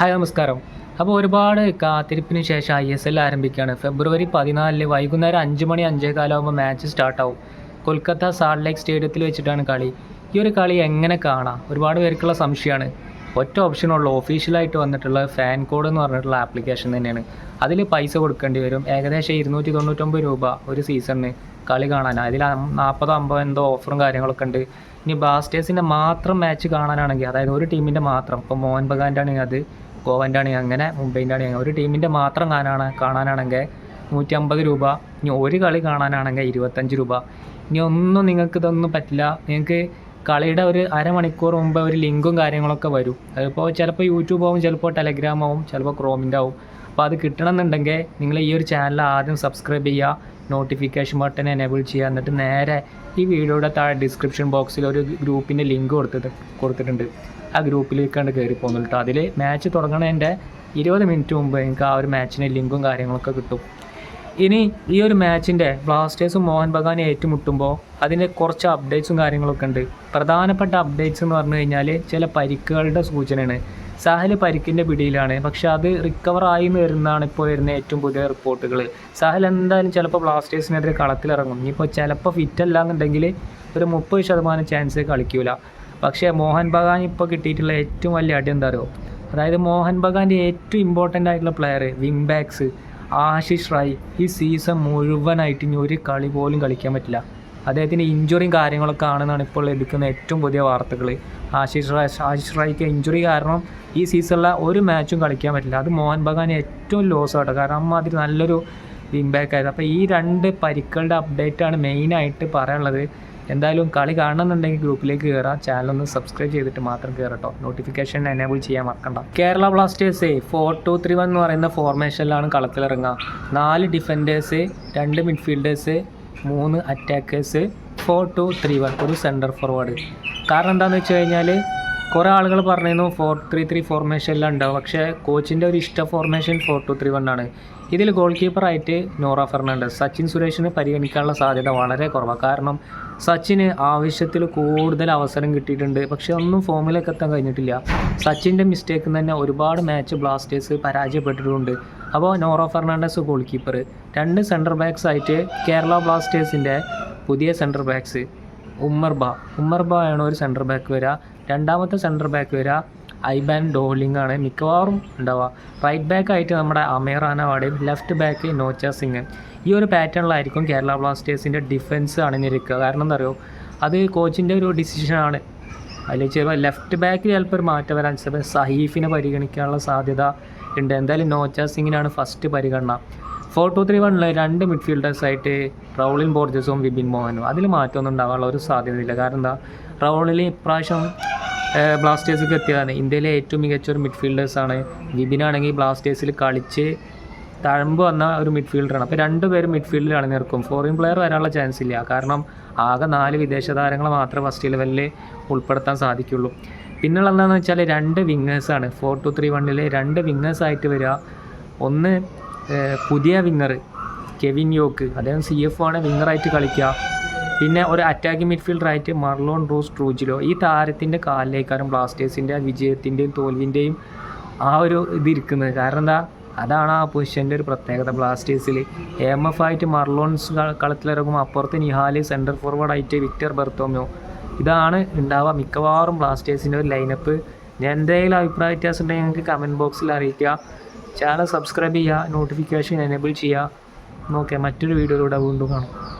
Hi നമസ്കാരം. അപ്പോൾ ഒരുപാട് കാത്തിരിപ്പിന് ശേഷം ഐ എസ് എൽ ആരംഭിക്കുകയാണ്. ഫെബ്രുവരി പതിനാലിന് വൈകുന്നേരം അഞ്ച് മണി അഞ്ചേ കാലമാകുമ്പോൾ മാച്ച് സ്റ്റാർട്ടാവും കൊൽക്കത്ത സാൾട്ട് ലേക്ക് സ്റ്റേഡിയത്തിൽ വെച്ചിട്ടാണ് കളി. ഈ ഒരു കളി എങ്ങനെ കാണാം? ഒരുപാട് പേർക്കുള്ള സംശയമാണ്. ഒറ്റ ഓപ്ഷനുള്ളൂ ഒഫീഷ്യലായിട്ട് വന്നിട്ടുള്ള ഫാൻ കോഡ് എന്ന് പറഞ്ഞിട്ടുള്ള ആപ്ലിക്കേഷൻ തന്നെയാണ്. അതിൽ പൈസ കൊടുക്കേണ്ടി വരും. ഏകദേശം ഇരുന്നൂറ്റി തൊണ്ണൂറ്റൊമ്പത് രൂപ ഒരു സീസണിന് കളി കാണാൻ അതിൽ നാൽപ്പതോ അമ്പതോ എന്തോ ഓഫറും കാര്യങ്ങളൊക്കെ ഉണ്ട്. ഇനി ബ്ലാസ്റ്റേഴ്സിന്റെ മാത്രം മാച്ച് കാണാനാണെങ്കിൽ അതായത് ഒരു ടീമിന്റെ മാത്രം ഇപ്പോൾ മോഹൻ ബഗാന്റെ ആണെങ്കിൽ അത് ഗോവന്റെ ആണെങ്കിൽ അങ്ങനെ മുംബൈന്റെ ആണെങ്കിൽ ഒരു ടീമിന്റെ മാത്രം കാണാനാണ് കാണാനാണെങ്കിൽ നൂറ്റി അമ്പത് രൂപ ഇനി ഒരു കളി കാണാനാണെങ്കിൽ ഇരുപത്തഞ്ച് രൂപ. ഇനി ഒന്നും നിങ്ങൾക്ക് ഇതൊന്നും പറ്റില്ല. നിങ്ങൾക്ക് കളിയുടെ ഒരു അരമണിക്കൂർ മുമ്പ് ഒരു ലിങ്കും കാര്യങ്ങളൊക്കെ വരും. അതിപ്പോൾ ചിലപ്പോൾ യൂട്യൂബ് ആവും ചിലപ്പോൾ ടെലഗ്രാം ആവും ചിലപ്പോൾ ക്രോമിന്റെ ആവും. അപ്പോൾ അത് കിട്ടണമെന്നുണ്ടെങ്കിൽ നിങ്ങൾ ഈ ഒരു ചാനൽ ആദ്യം സബ്സ്ക്രൈബ് ചെയ്യുക. നോട്ടിഫിക്കേഷൻ ബട്ടൺ എനേബിൾ ചെയ്യുക. എന്നിട്ട് നേരെ ഈ വീഡിയോയുടെ താഴെ ഡിസ്ക്രിപ്ഷൻ ബോക്സിൽ ഒരു ഗ്രൂപ്പിന്റെ ലിങ്ക് കൊടുത്തിട്ട് കൊടുത്തിട്ടുണ്ട്. ആ ഗ്രൂപ്പിലേക്കാണ് കയറി പോകുന്നത് കേട്ടോ. അതിൽ മാച്ച് തുടങ്ങണതിന്റെ ഇരുപത് മിനിറ്റ് മുമ്പ് നിങ്ങൾക്ക് ആ ഒരു മാച്ചിന്റെ ലിങ്കും കാര്യങ്ങളൊക്കെ കിട്ടും. ഇനി ഈ ഒരു മാച്ചിന്റെ ബ്ലാസ്റ്റേഴ്സും മോഹൻ ബഗാനും ഏറ്റുമുട്ടുമ്പോൾ അതിന്റെ കുറച്ച് അപ്ഡേറ്റ്സും കാര്യങ്ങളൊക്കെ ഉണ്ട്. പ്രധാനപ്പെട്ട അപ്ഡേറ്റ്സ് എന്ന് പറഞ്ഞു കഴിഞ്ഞാൽ ചില പരിക്കുകളുടെ സൂചനയാണ്. സാഹൽ പരിക്കിന്റെ പിടിയിലാണ്. പക്ഷേ അത് റിക്കവർ ആയി എന്ന് വരുന്നതാണ് ഇപ്പോൾ വരുന്ന ഏറ്റവും പുതിയ റിപ്പോർട്ടുകൾ. സാഹൽ എന്തായാലും ചിലപ്പോൾ ബ്ലാസ്റ്റേഴ്സിനെതിരെ കളത്തിലിറങ്ങും. ഇനിയിപ്പോൾ ചിലപ്പോൾ ഫിറ്റ് അല്ല എന്നുണ്ടെങ്കിൽ ഒരു മുപ്പത് ശതമാനം ചാൻസ് കളിക്കൂല. പക്ഷേ മോഹൻ ബഗാൻ ഇപ്പോൾ കിട്ടിയിട്ടുള്ള ഏറ്റവും വലിയ അടി എന്താ അറിയോ? അതായത് മോഹൻ ബഗാന്റെ ഏറ്റവും ഇമ്പോർട്ടന്റ് ആയിട്ടുള്ള player wing backs Ashish Rai ഈ സീസൺ മുഴുവനായിട്ട് ഇനി ഒരു കളി പോലും കളിക്കാൻ പറ്റില്ല. അദ്ദേഹത്തിന് ഇഞ്ചുറിയും കാര്യങ്ങളൊക്കെ ആണെന്നാണ് ഇപ്പോൾ ലഭിക്കുന്ന ഏറ്റവും പുതിയ വാർത്തകൾ. ആശിഷ് റായ് ആശിഷ് റായിക്ക് ഇഞ്ചുറി കാരണം ഈ സീസണിലെ ഒരു മാച്ചും കളിക്കാൻ പറ്റില്ല. അത് മോഹൻ ബഗാൻ ഏറ്റവും ലോസ് ആട്ടോ. കാരണം അമ്മാതിരി നല്ലൊരു ഇമ്പാക്റ്റ് ആയത് അപ്പോൾ ഈ രണ്ട് പരിക്കളുടെ അപ്ഡേറ്റാണ് മെയിനായിട്ട് പറയാനുള്ളത്. എന്തായാലും കളി കാണണമെന്നുണ്ടെങ്കിൽ ഗ്രൂപ്പിലേക്ക് കയറാം. ചാനലൊന്ന് സബ്സ്ക്രൈബ് ചെയ്തിട്ട് മാത്രം കയറട്ടോ നോട്ടിഫിക്കേഷൻ എനേബിൾ ചെയ്യാൻ മറക്കണ്ട. Kerala Blasters four two three one എന്ന് പറയുന്ന ഫോർമേഷനിലാണ് കളത്തിലിറങ്ങുക. നാല് ഡിഫൻഡേഴ്സ് രണ്ട് മിഡ്ഫീൽഡേഴ്സ് മൂന്ന് attackers four two three one ഒരു സെന്റർ ഫോർവേഡ് കാരണം എന്താണെന്ന് വെച്ച് കഴിഞ്ഞാൽ കുറേ ആളുകൾ പറഞ്ഞിരുന്നു ഫോർ ത്രീ ത്രീ ഫോർമേഷനിലാണ് ഉണ്ടാവും പക്ഷേ കോച്ചിന്റെ ഒരു ഇഷ്ട formation four two three one ആണ്. ഇതിൽ ഗോൾ കീപ്പറായിട്ട് നോറ ഫെർണാണ്ടസ് സച്ചിൻ സുരേഷിനെ പരിഗണിക്കാനുള്ള സാധ്യത വളരെ കുറവാണ് കാരണം സച്ചിന് ആവശ്യത്തിൽ കൂടുതൽ അവസരം കിട്ടിയിട്ടുണ്ട്. പക്ഷേ ഒന്നും ഫോമിലേക്ക് എത്താൻ കഴിഞ്ഞിട്ടില്ല. സച്ചിന്റെ മിസ്റ്റേക്ക് തന്നെ ഒരുപാട് മാച്ച് ബ്ലാസ്റ്റേഴ്സ് പരാജയപ്പെട്ടിട്ടുണ്ട്. അപ്പോൾ നോറോ ഫെർണാണ്ടസ് ഗോൾ കീപ്പർ രണ്ട് സെന്റർ ബാക്സ് ആയിട്ട് കേരള ബ്ലാസ്റ്റേഴ്സിന്റെ പുതിയ സെന്റർ ബാക്സ് ഉമ്മർബ. ഉമ്മർബ ആണ് ഒരു സെന്റർ ബാക്ക് വരിക രണ്ടാമത്തെ സെന്റർ ബാക്ക് വരിക ഐബാൻ ഡോളിംഗ് ആണ്. മിക്കവാറും ഉണ്ടാവുക റൈറ്റ് ബാക്ക് ആയിട്ട് നമ്മുടെ അമീർ അനവാഡയും ലെഫ്റ്റ് ബാക്ക് നോച്ച സിംഗ്. ഈ ഒരു പാറ്റേണിലായിരിക്കും കേരള ബ്ലാസ്റ്റേഴ്സിന്റെ ഡിഫൻസ് അണിഞ്ഞിരിക്കുക. കാരണം എന്താ പറയുക അത് കോച്ചിന്റെ ഒരു ഡിസിഷനാണ് അതിൽ ചിലപ്പോൾ ലെഫ്റ്റ് ബാക്കിൽ ചിലപ്പോൾ ഒരു മാറ്റം വരാൻ ചിലപ്പോൾ സഹീഫിനെ പരിഗണിക്കാനുള്ള സാധ്യത ഉണ്ട്. എന്തായാലും നോച്ച സിംഗിനാണ് ഫസ്റ്റ് പരിഗണന. ഫോർ ടു ത്രീ വണ്ണിൽ രണ്ട് മിഡ്ഫീൽഡേഴ്സായിട്ട് റൗളിൻ ബോർജസും വിപിൻ മോഹനും. അതിൽ മാറ്റമൊന്നും ഉണ്ടാകാനുള്ള ഒരു സാധ്യതയില്ല. കാരണം എന്താ? റൗളിൽ ഇപ്രാവശ്യം ബ്ലാസ്റ്റേഴ്സിൽ എത്തിയതാണ്. ഇന്ത്യയിലെ ഏറ്റവും മികച്ച ഒരു മിഡ്ഫീൽഡേഴ്സാണ് വിപിനാണെങ്കിൽ ബ്ലാസ്റ്റേഴ്സിൽ കളിച്ച് തഴമ്പ് വന്ന ഒരു മിഡ്ഫീൽഡറാണ് അപ്പോൾ രണ്ടുപേരും മിഡ്ഫീൽഡിൽ അണിനിർക്കും ഫോറിൻ പ്ലെയർ വരാനുള്ള ചാൻസ് ഇല്ല. കാരണം ആകെ നാല് വിദേശ താരങ്ങൾ മാത്രമേ ഫസ്റ്റ് ലെവലിൽ ഉൾപ്പെടുത്താൻ സാധിക്കുള്ളൂ. പിന്നുള്ള എന്താണെന്ന് വെച്ചാൽ രണ്ട് വിങ്ങേഴ്സാണ് ഫോർ ടു ത്രീ വണ്ണിൽ രണ്ട് വിങ്ങേഴ്സായിട്ട് വരിക ഒന്ന് പുതിയ വിങ്ങർ കെവിൻ യോക്ക് അദ്ദേഹം സി എഫ് ആണ്. വിങ്ങറായിട്ട് കളിക്കുക പിന്നെ ഒരു അറ്റാക്കിംഗ് മിഡ്ഫീൽഡറായിട്ട് മർലോൺ റോസ് ട്രൂജിലോ ഈ താരത്തിന്റെ കാലിലേക്കാരും ബ്ലാസ്റ്റേഴ്സിന്റെ വിജയത്തിന്റെയും തോൽവിന്റെയും ആ ഒരു ഇത് ഇരിക്കുന്നത്. കാരണം എന്താ? അതാണ് ആ പൊസിഷന്റെ ഒരു പ്രത്യേകത. ബ്ലാസ്റ്റേഴ്സിൽ എം എഫ് ആയിട്ട് മർലോൺസ് കളത്തിലിറങ്ങും. അപ്പുറത്ത് നിഹാലി സെന്റർ ഫോർവേഡ് ആയിട്ട് വിക്ടർ ബെർത്തോമിയോ ഇതാണ് ഉണ്ടാവുക മിക്കവാറും ബ്ലാസ്റ്റേഴ്സിന്റെ ഒരു ലൈനപ്പ് ഞാൻ എന്തെങ്കിലും അഭിപ്രായ വ്യത്യാസം ഉണ്ടെങ്കിൽ ഞങ്ങൾക്ക് കമന്റ് ബോക്സിൽ അറിയിക്കുക. ചാനൽ സബ്സ്ക്രൈബ് ചെയ്യുക. നോട്ടിഫിക്കേഷൻ എനേബിൾ ചെയ്യുക. നോക്കിയാൽ മറ്റൊരു വീഡിയോയിലൂടെ വീണ്ടും കാണാം.